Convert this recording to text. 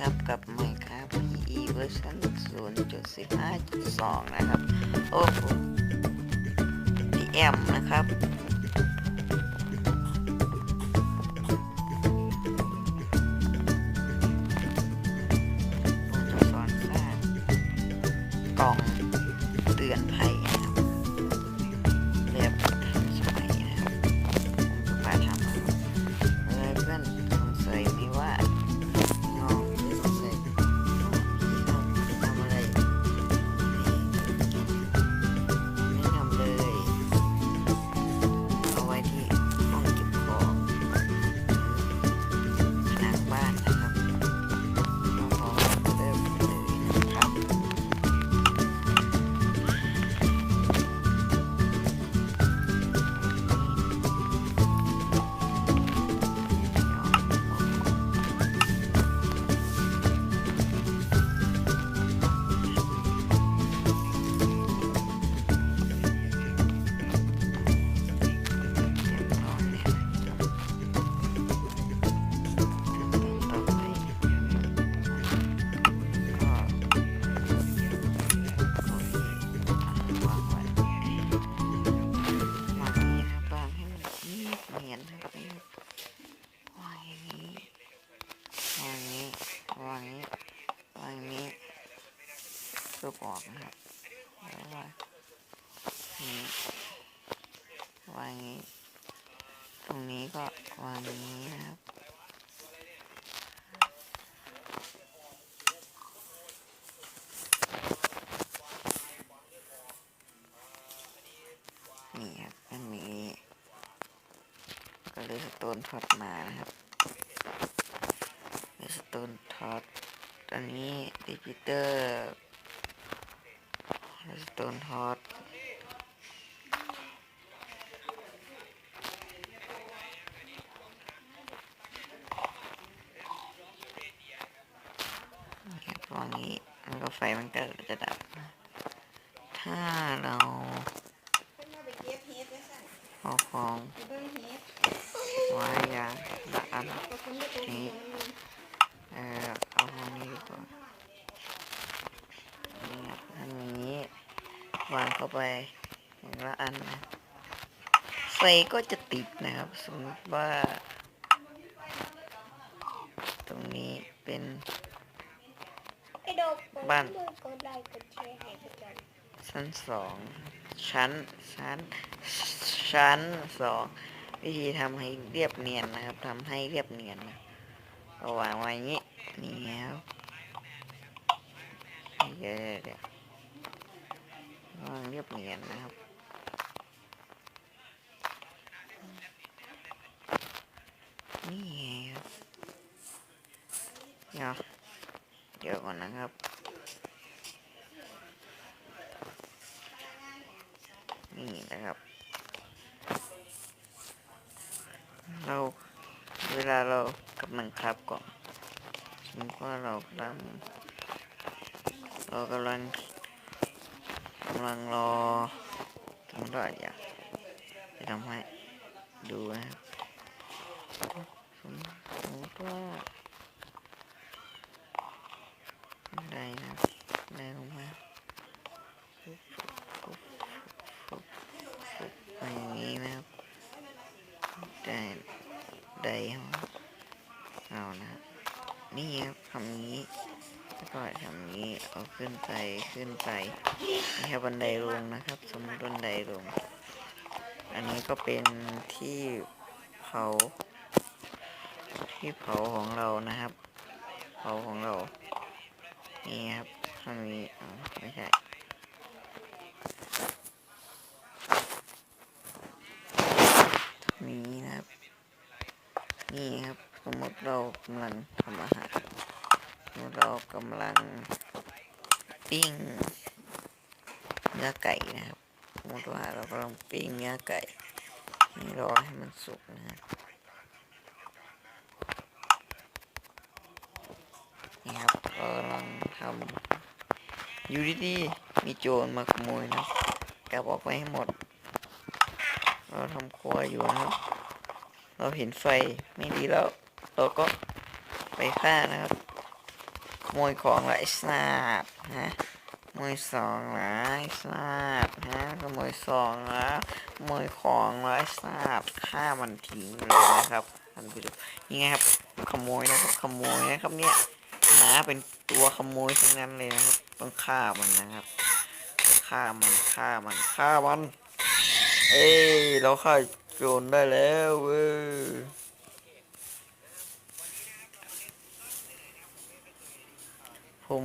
ครับกับ Minecraft PE เวอร์ชัน0.15.2 นะครับ โอ้โห DM นะครับ ลูกออกนะครับแล้ววางอย่างนี้วางนี้ ตรงนี้ก็วางอย่างนี้นะครับนี่ครับมันมีก็เลยสโตนท็อตมานะครับสโตนท็อตอันนี้ดิจิเตอร์ ตนท็อตนี่ครับตรงนี้มันก็ไฟมันก็จะดับ ถ้าเราขึ้นมาไปเก็บเฮ็ดไว้สั่นเอาของไปเบิ่งเฮ็ดไว้อย่างละอัน ก็คนไม่ตัวนี้มันมี เออเอาตรงนี้ดีกว่านี่ครับอันนี้วาง เข้าไปอย่างละอันนะไฟก็จะติดนะครับ สมมติว่า ตรงนี้เป็นบ้านชั้นสองชั้นชั้นชั้นสองวิธีทำให้เรียบเนียนนะครับทำให้เรียบเนียนนะเอาวางไว้อย่างนี้นี่ครับเดี๋ยวเดี๋ยววียนียนะครับนี่ครับเดี๋ยวเดี๋ยวก่อนนะครับนี่นะครับ เราเวลาเรากำลังคับกล่องสมมติว่าเรากำลังเรากำลัง กำลังรอสมมติว่าอยากจะทำให้ดูนะครับสมสมมติว่าได้นะได้ลงมาอย่างนี้นะครับได้ได้ครับเอานะนี่ครับทำอย่างนี้ ก็ทำนี้เอาขึ้นไปขึ้นไปนี่ครับบันไดลงนะครับ สมมติบันไดลง อันนี้ก็เป็นที่เผาที่เผาของเรานะครับ เผาของเรา นี่ครับทางนี้ไม่ใช่นี้นะครับ นี่ครับ สมมติเรากำลังทำอาหาร เรากำลังปิ้งเนื้อไก่นะครับสมมติว่าเรากำลังปิ้งเนื้อไก่นี่รอให้มันสุกนะครับนี่ครับเรากำลังทำอยู่ดีๆมีโจรมาขโมยนะกลับออกไปให้หมด เราทำครัวอยู่นะครับเราเห็นไฟไม่ดีแล้ว เราก็ไปฆ่านะครับ ขโมยของละไอ้สาบฮะขโมยสองละไอ้สาบฮะขโมยสองละขโมยของละไอ้สาบฆ่ามันทิ้งเลยนะครับท่านผู้ชมนี่ไงครับขโมยนะครับขโมยนะครับเนี่ยหมาเป็นตัวขโมยทั้งนั้นเลยนะครับต้องฆ่ามันนะครับฆ่ามันฆ่ามันฆ่ามัน เอ้ยเราฆ่าโจรได้แล้วเว้ย ผม